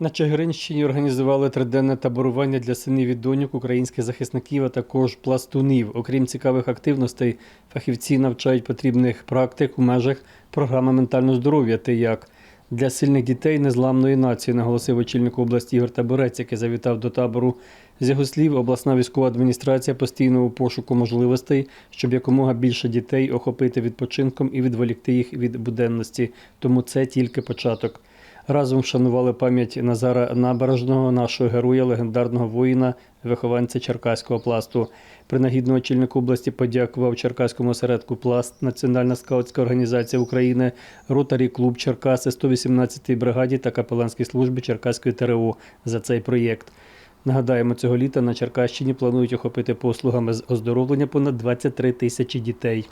На Чигиринщині організували триденне таборування для синів і доньок українських захисників, а також пластунів. Окрім цікавих активностей, фахівці навчають потрібних практик у межах програми ментального здоров'я «Ти як». Для сильних дітей незламної нації, наголосив очільник області Ігор Таборець, який завітав до табору. З його слів, обласна військова адміністрація постійно у пошуку можливостей, щоб якомога більше дітей охопити відпочинком і відволікти їх від буденності. Тому це тільки початок. Разом вшанували пам'ять Назара Набережного, нашого героя, легендарного воїна, вихованця Черкаського пласту. Принагідно очільник області подякував Черкаському осередку Пласт, Національна скаутська організація України, Ротарі клуб Черкаси, 118-й бригаді та капеланській службі Черкаської ТРО за цей проєкт. Нагадаємо, цього літа на Черкащині планують охопити послугами з оздоровлення понад 23 тисячі дітей.